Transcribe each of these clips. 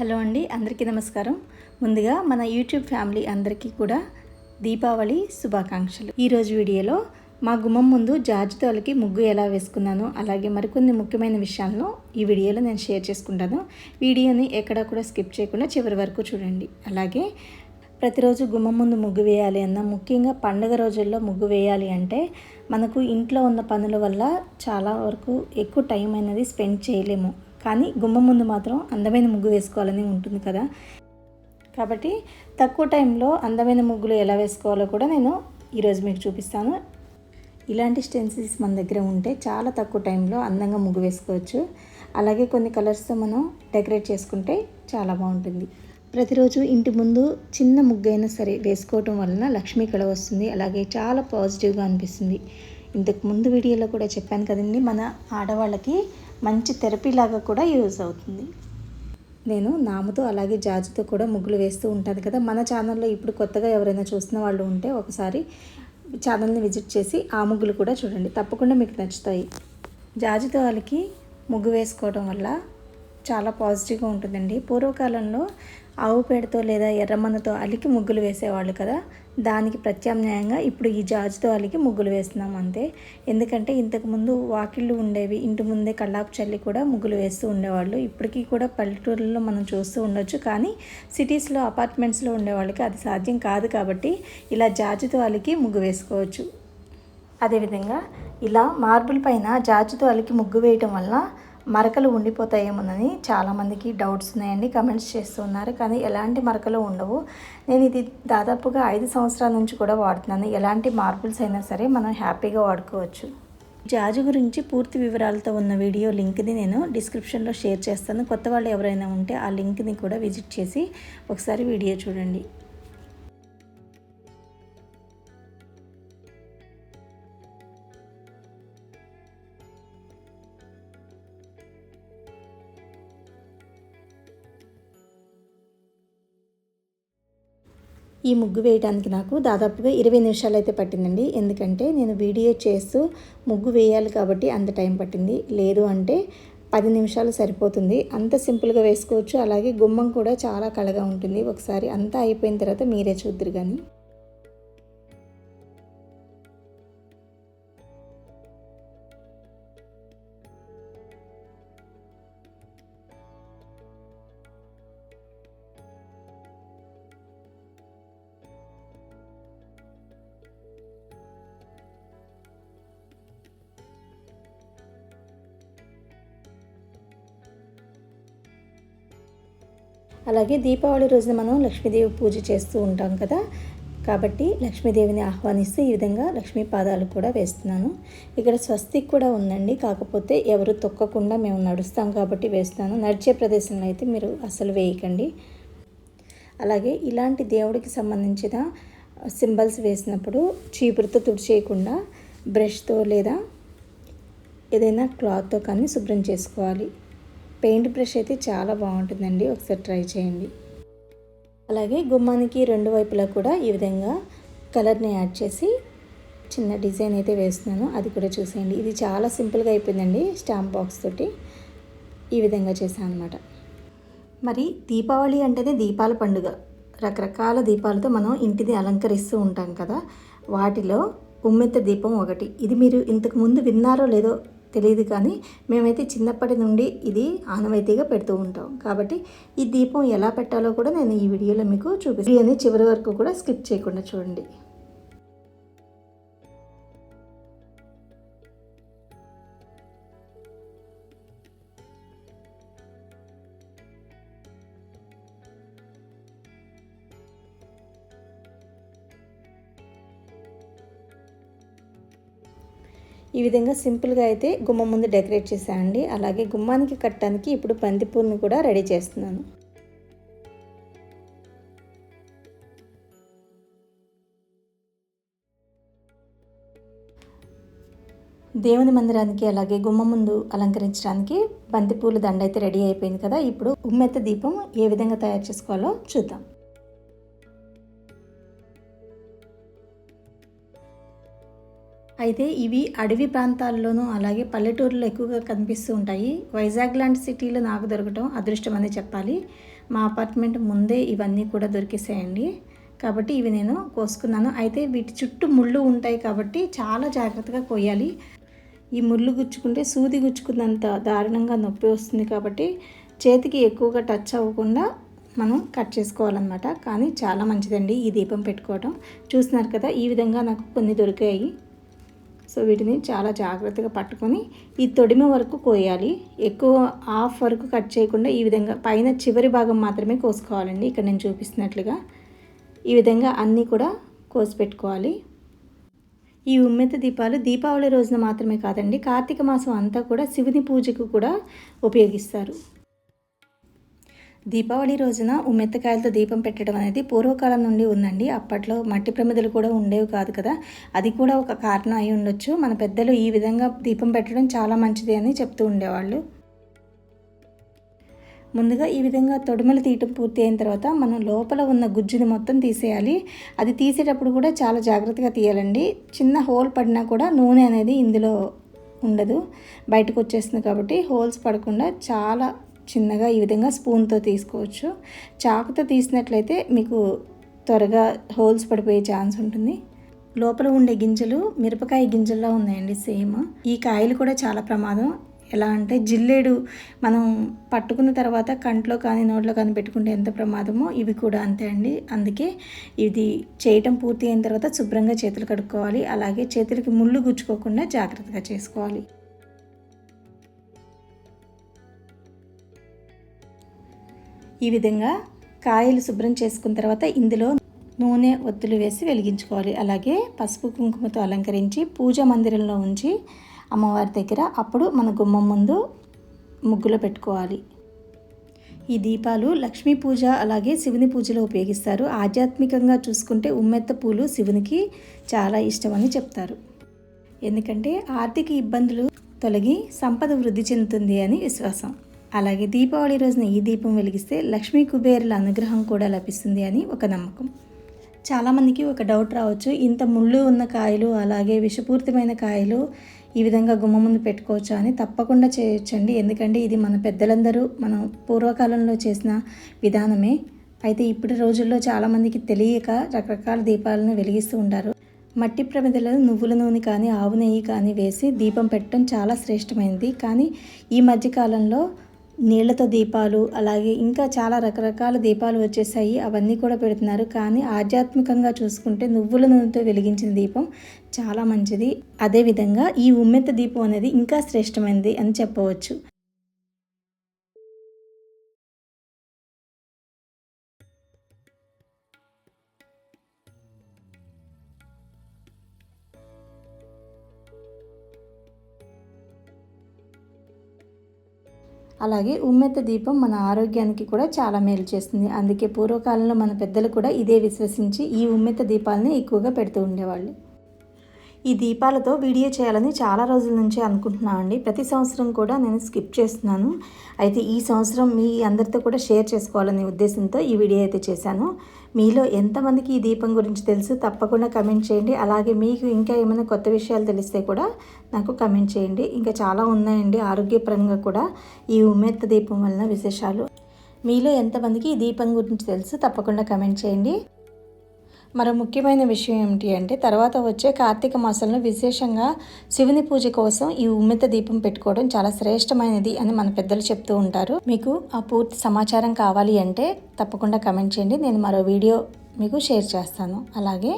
Hello అండి అందరికీ నమస్కారం. ముందుగా మన యూట్యూబ్ ఫ్యామిలీ అందరికీ కూడా దీపావళి శుభాకాంక్షలు. ఈరోజు వీడియోలో మా గుమ్మం ముందు జాజితోలకి ముగ్గు ఎలా వేసుకున్నానో అలాగే మరికొన్ని ముఖ్యమైన విషయాలను ఈ వీడియోలో నేను షేర్ చేసుకుంటాను. వీడియోని ఎక్కడా కూడా స్కిప్ చేయకుండా చివరి వరకు చూడండి. అలాగే ప్రతిరోజు గుమ్మం ముందు ముగ్గు వేయాలి అన్న ముఖ్యంగా పండగ రోజుల్లో ముగ్గు వేయాలి అంటే మనకు ఇంట్లో ఉన్న పనుల వల్ల చాలా వరకు ఎక్కువ టైం అనేది స్పెండ్ చేయలేము. కానీ గుమ్మం ముందు మాత్రం అందమైన ముగ్గు వేసుకోవాలని ఉంటుంది కదా. కాబట్టి తక్కువ టైంలో అందమైన ముగ్గులు ఎలా వేసుకోవాలో కూడా నేను ఈరోజు మీకు చూపిస్తాను. ఇలాంటి స్టెన్సిల్స్ మన దగ్గర ఉంటే చాలా తక్కువ టైంలో అందంగా ముగ్గు వేసుకోవచ్చు. అలాగే కొన్ని కలర్స్తో మనం డెకరేట్ చేసుకుంటే చాలా బాగుంటుంది. ప్రతిరోజు ఇంటి ముందు చిన్న ముగ్గు అయినా సరే వేసుకోవటం వలన లక్ష్మీ కళ వస్తుంది. అలాగే చాలా పాజిటివ్గా అనిపిస్తుంది. ఇంతకు ముందు వీడియోలో కూడా చెప్పాను కదండి మన ఆడవాళ్ళకి మంచి థెరపీ లాగా కూడా యూజ్ అవుతుంది. నేను నాముతో అలాగే జాజితో కూడా ముగ్గులు వేస్తూ ఉంటాను కదా. మన ఛానల్లో ఇప్పుడు కొత్తగా ఎవరైనా చూస్తున్న వాళ్ళు ఉంటే ఒకసారి ఛానల్ని విజిట్ చేసి ఆ ముగ్గులు కూడా చూడండి. తప్పకుండా మీకు నచ్చుతాయి. జాజితో వాళ్ళకి ముగ్గు వేసుకోవడం వల్ల చాలా పాజిటివ్గా ఉంటుందండి. పూర్వకాలంలో ఆవు పేడతో లేదా ఎర్రమన్నతో అలికి ముగ్గులు వేసేవాళ్ళు కదా. దానికి ప్రత్యామ్నాయంగా ఇప్పుడు ఈ జాజితో అలికి ముగ్గులు వేస్తున్నాం అంతే. ఎందుకంటే ఇంతకుముందు వాకిళ్ళు ఉండేవి ఇంటి ముందే కళ్ళాపు చల్లి కూడా ముగ్గులు వేస్తూ ఉండేవాళ్ళు. ఇప్పటికీ కూడా పల్లెటూరులో మనం చూస్తూ ఉండొచ్చు. కానీ సిటీస్లో అపార్ట్మెంట్స్లో ఉండేవాళ్ళకి అది సాధ్యం కాదు కాబట్టి ఇలా జాజితో అలికి ముగ్గు వేసుకోవచ్చు. అదేవిధంగా ఇలా మార్బుల్ పైన జాజితో అలికి ముగ్గు వేయటం వల్ల మరకలు ఉండిపోతాయేమోనని చాలామందికి డౌట్స్ ఉన్నాయండి కమెంట్స్ చేస్తున్నారు కానీ ఎలాంటి మరకలు ఉండవు. నేను ఇది దాదాపుగా ఐదు సంవత్సరాల నుంచి కూడా వాడుతున్నాను. ఎలాంటి మార్పుల్స్ అయినా సరే మనం హ్యాపీగా వాడుకోవచ్చు. జాజు గురించి పూర్తి వివరాలతో ఉన్న వీడియో లింక్ని నేను డిస్క్రిప్షన్లో షేర్ చేస్తాను. కొత్త వాళ్ళు ఎవరైనా ఉంటే ఆ లింక్ని కూడా విజిట్ చేసి ఒకసారి వీడియో చూడండి. ఈ ముగ్గు వేయడానికి నాకు దాదాపుగా ఇరవై నిమిషాలు అయితే పట్టిందండి. ఎందుకంటే నేను వీడియో చేస్తూ ముగ్గు వేయాలి కాబట్టి అంత టైం పట్టింది. లేదు అంటే పది నిమిషాలు సరిపోతుంది. అంత సింపుల్గా వేసుకోవచ్చు. అలాగే గుమ్మం కూడా చాలా కళగా ఉంటుంది. ఒకసారి అంతా అయిపోయిన తర్వాత మీరే చూద్దరు కానీ. అలాగే దీపావళి రోజున మనం లక్ష్మీదేవి పూజ చేస్తూ ఉంటాం కదా. కాబట్టి లక్ష్మీదేవిని ఆహ్వానిస్తూ ఈ విధంగా లక్ష్మీ పాదాలు కూడా వేస్తున్నాను. ఇక్కడ స్వస్తిక్ కూడా ఉందండి. కాకపోతే ఎవరు తొక్కకుండా మేము నడుస్తాం కాబట్టి వేస్తాను నడిచే ప్రదేశంలో అయితే మీరు అసలు వేయకండి. అలాగే ఇలాంటి దేవుడికి సంబంధించిన సింబల్స్ వేసినప్పుడు చీపురుతో తుడిచేయకుండా బ్రష్తో లేదా ఏదైనా క్లాత్తో కానీ శుభ్రం చేసుకోవాలి. పెయింట్ బ్రష్ అయితే చాలా బాగుంటుందండి. ఒకసారి ట్రై చేయండి. అలాగే గుమ్మానికి రెండు వైపులా కూడా ఈ విధంగా కలర్ని యాడ్ చేసి చిన్న డిజైన్ అయితే వేస్తున్నాను. అది కూడా చూసేయండి. ఇది చాలా సింపుల్గా అయిపోయిందండి స్టాంప్ బాక్స్ తోటి. ఈ విధంగా చేశాను అనమాట మరి దీపావళి అంటేనే దీపాల పండుగ. రకరకాల దీపాలతో మనం ఇంటిని అలంకరిస్తూ ఉంటాం కదా. వాటిలో ఉమ్మెత్త దీపం ఒకటి. ఇది మీరు ఇంతకు ముందు విన్నారో లేదో తెలియదు కానీ మేమైతే చిన్నప్పటి నుండి ఇది ఆనవాయితీగా పెడుతూ ఉంటాం. కాబట్టి ఈ దీపం ఎలా పెట్టాలో కూడా నేను ఈ వీడియోలో మీకు చూపిస్తాను చివరి వరకు కూడా స్కిప్ చేయకుండా చూడండి. ఈ విధంగా సింపుల్గా అయితే గుమ్మం ముందు డెకరేట్ చేశానండి అలాగే గుమ్మానికి కట్టడానికి ఇప్పుడు బంతిపూలను కూడా రెడీ చేస్తున్నాను. దేవుని మందిరానికి అలాగే గుమ్మ ముందు అలంకరించడానికి బంతిపూల దండ అయితే రెడీ అయిపోయింది కదా. ఇప్పుడు ఉమ్మెత్త దీపం ఏ విధంగా తయారు చేసుకోవాలో చూద్దాం. అయితే ఇవి అడవి ప్రాంతాల్లోనూ అలాగే పల్లెటూరులో ఎక్కువగా కనిపిస్తూ ఉంటాయి. వైజాగ్ లాంటి సిటీలో నాకు దొరకటం అదృష్టం అని చెప్పాలి. మా అపార్ట్మెంట్ ముందే ఇవన్నీ కూడా దొరికేసాయండి కాబట్టి ఇవి నేను కోసుకున్నాను. అయితే వీటి చుట్టూ ముళ్ళు ఉంటాయి కాబట్టి చాలా జాగ్రత్తగా కోయాలి. ఈ ముళ్ళు గుచ్చుకుంటే సూది గుచ్చుకున్నంత దారుణంగా నొప్పి వస్తుంది కాబట్టి చేతికి ఎక్కువగా టచ్ అవ్వకుండా మనం కట్ చేసుకోవాలన్నమాట. కానీ చాలా మంచిదండి ఈ దీపం పెట్టుకోవడం చూస్తున్నారు కదా ఈ విధంగా నాకు కొన్ని దొరికాయి. సో వీటిని చాలా జాగ్రత్తగా పట్టుకొని ఈ తొడిమ వరకు కోయాలి. ఎక్కువ హాఫ్ వరకు కట్ చేయకుండా ఈ విధంగా పైన చివరి భాగం మాత్రమే కోసుకోవాలండి. ఇక్కడ నేను చూపిస్తున్నట్లుగా ఈ విధంగా అన్నీ కూడా కోసి పెట్టుకోవాలి ఈ ఉమ్మెత్త దీపాలు దీపావళి రోజున మాత్రమే కాదండి కార్తీక మాసం అంతా కూడా శివుని పూజకు కూడా ఉపయోగిస్తారు. దీపావళి రోజున ఉమ్మెత్తకాయలతో దీపం పెట్టడం అనేది పూర్వకాలం నుండి ఉందండి. అప్పట్లో మట్టి ప్రమిదలు కూడా ఉండేవి కాదు కదా. అది కూడా ఒక కారణం అయి ఉండొచ్చు. మన పెద్దలు ఈ విధంగా దీపం పెట్టడం చాలా మంచిది అని చెప్తూ ఉండేవాళ్ళు. ముందుగా ఈ విధంగా తొడుమలు తీయటం పూర్తి అయిన తర్వాత మనం లోపల ఉన్న గుజ్జుని మొత్తం తీసేయాలి. అది తీసేటప్పుడు కూడా చాలా జాగ్రత్తగా తీయాలండి. చిన్న హోల్ పడినా కూడా నూనె అనేది ఇందులో ఉండదు. బయటకు వచ్చేస్తుంది కాబట్టి హోల్స్ పడకుండా చాలా చిన్నగా ఈ విధంగా స్పూన్తో తీసుకోవచ్చు. చాకుతో తీసినట్లయితే మీకు త్వరగా హోల్స్ పడిపోయే ఛాన్స్ ఉంటుంది. లోపల ఉండే గింజలు మిరపకాయ గింజల్లో ఉన్నాయండి సేమ్. ఈ కాయలు కూడా చాలా ప్రమాదం. ఎలా అంటే జిల్లేడు మనం పట్టుకున్న తర్వాత కంట్లో కానీ నోట్లో కానీ పెట్టుకుంటే ఎంత ప్రమాదమో ఇవి కూడా అంతే అండి. అందుకే ఇది చేయటం పూర్తి అయిన తర్వాత శుభ్రంగా చేతులు కడుక్కోవాలి. అలాగే చేతులకి ముళ్ళు గుచ్చుకోకుండా జాగ్రత్తగా చేసుకోవాలి. ఈ విధంగా కాయలు శుభ్రం చేసుకున్న తర్వాత ఇందులో నూనె ఒత్తులు వేసి వెలిగించుకోవాలి. అలాగే పసుపు కుంకుమతో అలంకరించి పూజ మందిరంలో ఉంచి అమ్మవారి దగ్గర అప్పుడు మన గుమ్మం ముందు ముగ్గులో పెట్టుకోవాలి. ఈ దీపాలు లక్ష్మీ పూజ అలాగే శివుని పూజలో ఉపయోగిస్తారు. ఆధ్యాత్మికంగా చూసుకుంటే ఉమ్మెత్త పూలు శివునికి చాలా ఇష్టమని చెప్తారు. ఎందుకంటే ఆర్థిక ఇబ్బందులు తొలగి సంపద వృద్ధి చెందుతుంది అని విశ్వాసం. అలాగే దీపావళి రోజున ఈ దీపం వెలిగిస్తే లక్ష్మీ కుబేరుల అనుగ్రహం కూడా లభిస్తుంది అని ఒక నమ్మకం. చాలామందికి ఒక డౌట్ రావచ్చు. ఇంత ముళ్ళు ఉన్న కాయలు అలాగే విషపూరితమైన కాయలు ఈ విధంగా గుమ్మ ముందు పెట్టుకోవచ్చా అని తప్పకుండా చేయొచ్చండి. ఎందుకంటే ఇది మన పెద్దలందరూ మనం పూర్వకాలంలో చేసిన విధానమే. అయితే ఇప్పటి రోజుల్లో చాలామందికి తెలియక రకరకాల దీపాలను వెలిగిస్తూ ఉంటారు. మట్టి ప్రమిదలో నువ్వుల నూనె కానీ ఆవు నెయ్యి కానీ వేసి దీపం పెట్టడం చాలా శ్రేష్టమైనది కానీ ఈ మధ్యకాలంలో నీళ్ళతో దీపాలు అలాగే ఇంకా చాలా రకరకాల దీపాలు వచ్చేసాయి. అవన్నీ కూడా పెడుతున్నారు. కానీ ఆధ్యాత్మికంగా చూసుకుంటే నువ్వుల నూనెతో వెలిగించిన దీపం చాలా మంచిది. అదేవిధంగా ఈ ఉమ్మెత్త దీపం అనేది ఇంకా శ్రేష్టమైనది అని చెప్పవచ్చు. అలాగే ఉమ్మెత్త దీపం మన ఆరోగ్యానికి కూడా చాలా మేలు చేస్తుంది. అందుకే పూర్వకాలంలో మన పెద్దలు కూడా ఇదే విశ్వసించి ఈ ఉమ్మెత్త దీపాలని ఎక్కువగా పెడుతూ ఉండేవాళ్ళు. ఈ దీపాలతో వీడియో చేయాలని చాలా రోజుల నుంచే అనుకుంటున్నాను అండి. ప్రతి సంవత్సరం కూడా నేను స్కిప్ చేస్తున్నాను. అయితే ఈ సంవత్సరం మీ అందరితో కూడా షేర్ చేసుకోవాలనే ఉద్దేశంతో ఈ వీడియో అయితే చేశాను. మీలో ఎంతమందికి ఈ దీపం గురించి తెలుసు తప్పకుండా కమెంట్ చేయండి. అలాగే మీకు ఇంకా ఏమైనా కొత్త విషయాలు తెలిస్తే కూడా నాకు కమెంట్ చేయండి. ఇంకా చాలా ఉన్నాయండి ఆరోగ్యపరంగా కూడా ఈ ఉమ్మెత్త దీపం వలన విశేషాలు. మీలో ఎంతమందికి ఈ దీపం గురించి తెలుసు తప్పకుండా కమెంట్ చేయండి. మరో ముఖ్యమైన విషయం ఏమిటి అంటే తర్వాత వచ్చే కార్తీక మాసంలో విశేషంగా శివుని పూజ కోసం ఈ ఉమ్మిత దీపం పెట్టుకోవడం చాలా శ్రేష్టమైనది అని మన పెద్దలు చెప్తూ ఉంటారు. మీకు ఆ పూర్తి సమాచారం కావాలి అంటే తప్పకుండా కమెంట్ చేయండి. నేను మరో వీడియో మీకు షేర్ చేస్తాను. అలాగే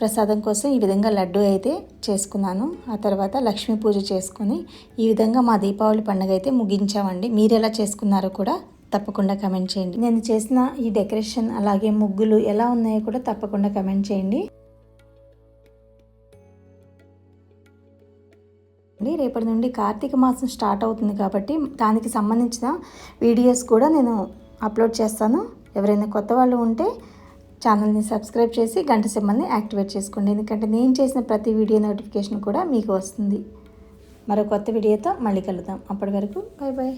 ప్రసాదం కోసం ఈ విధంగా లడ్డు అయితే చేసుకున్నాను. ఆ తర్వాత లక్ష్మీ పూజ చేసుకొని ఈ విధంగా మా దీపావళి పండుగ అయితే ముగించామండి. మీరు ఎలా చేసుకున్నారో కూడా తప్పకుండా కమెంట్ చేయండి. నేను చేసిన ఈ డెకరేషన్ అలాగే ముగ్గులు ఎలా ఉన్నాయో కూడా తప్పకుండా కమెంట్ చేయండి. రేపటి నుండి కార్తీక మాసం స్టార్ట్ అవుతుంది కాబట్టి దానికి సంబంధించిన వీడియోస్ కూడా నేను అప్లోడ్ చేస్తాను. ఎవరైనా కొత్త వాళ్ళు ఉంటే ఛానల్ని సబ్స్క్రైబ్ చేసి గంట సింబల్ని యాక్టివేట్ చేసుకోండి. ఎందుకంటే నేను చేసిన ప్రతి వీడియో నోటిఫికేషన్ కూడా మీకు వస్తుంది. మరో కొత్త వీడియోతో మళ్ళీ కలుద్దాం. అప్పటి వరకు బాయ్ బాయ్